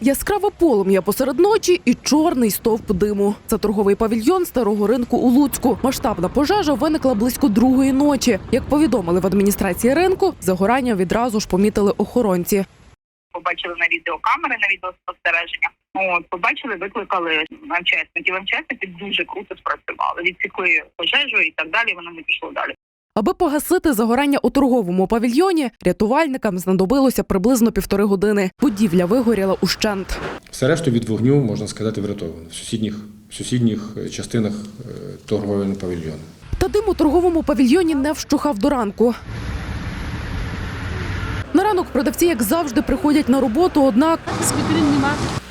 Яскраве полум'я посеред ночі і чорний стовп диму. Це торговий павільйон старого ринку у Луцьку. Масштабна пожежа виникла близько другої ночі. Як повідомили в адміністрації ринку, загорання відразу ж помітили охоронці. побачили на відеокамери, на відеоспостереження. От, побачили, викликали МЧСників. МЧСники дуже круто спрацювали. Відсікли пожежу і так далі. Воно не пішло далі. Аби погасити загорання у торговому павільйоні, рятувальникам знадобилося приблизно півтори години. Будівля вигоріла ущент. Все решту від вогню, можна сказати, врятовано в сусідніх, в сусідніх е, частинах е, торгового павільйону. Та дим у торговому павільйоні не вщухав до ранку. На ранок продавці, як завжди, приходять на роботу, однак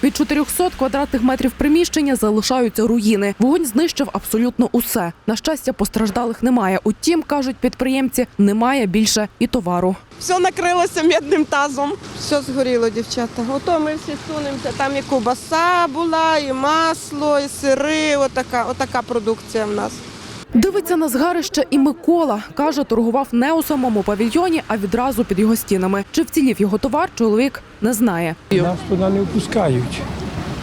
від 400 квадратних метрів приміщення залишаються руїни. Вогонь знищив абсолютно усе. На щастя, постраждалих немає. Утім, кажуть підприємці, немає більше і товару. Все накрилося медним тазом. Все згоріло, дівчата. Ото ми всі сунемося. Там і кубаса була, і масло, і сири. Отака, отака продукція в нас. Дивиться на згарище і Микола. Каже, торгував не у самому павільйоні, а відразу під його стінами. Чи вцілів його товар, чоловік не знає. Нас туди не впускають.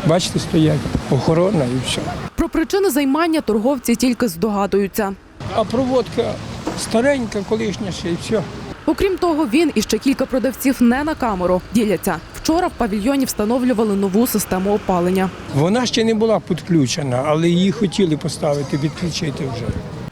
Бачите, стоять охорона і все. Про причини займання торговці тільки здогадуються. А проводка старенька, колишня ще і все. Окрім того, він і ще кілька продавців не на камеру діляться. Вчора в павільйоні встановлювали нову систему опалення. Вона ще не була підключена, але її хотіли поставити, відключити вже.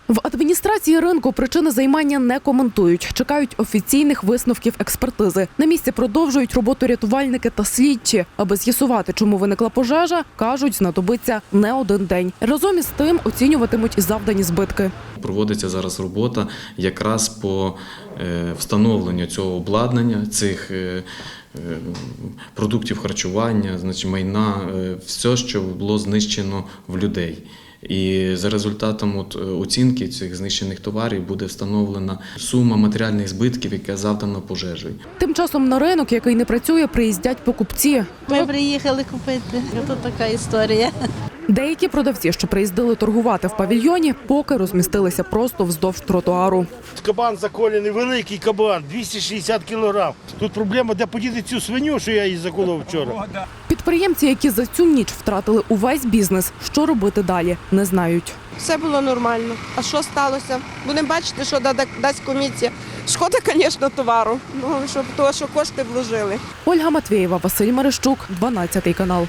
В адміністрації ринку причини займання не коментують. Чекають офіційних висновків експертизи. На місці продовжують роботу рятувальники та слідчі. Аби з'ясувати, чому виникла пожежа, кажуть, знадобиться не один день. Разом із тим оцінюватимуть завдані збитки. Проводиться зараз робота якраз по е, встановленню цього обладнання, цих е, е, продуктів харчування, значить майна, все, що було знищено в людей. І за результатом от, е, оцінки цих знищених товарів буде встановлена сума матеріальних збитків, яка завдана пожежею. Тим часом на ринок, який не працює, приїздять покупці. Ми приїхали купити. Тут така історія. Деякі продавці, що приїздили торгувати в павільйоні, поки розмістилися просто вздовж тротуару. Кабан заколений, великий кабан, 260 кілограм. Тут проблема, де подіти цю свиню, що я її заколов вчора. Підприємці, які за цю ніч втратили увесь бізнес, що робити далі, не знають. Все було нормально. А що сталося? Будемо бачити, що да- дасть комісія. Шкода, звісно, товару. Ну, щоб того, що кошти вложили. Ольга Матвєєва, Василь Мерещук, 12 канал.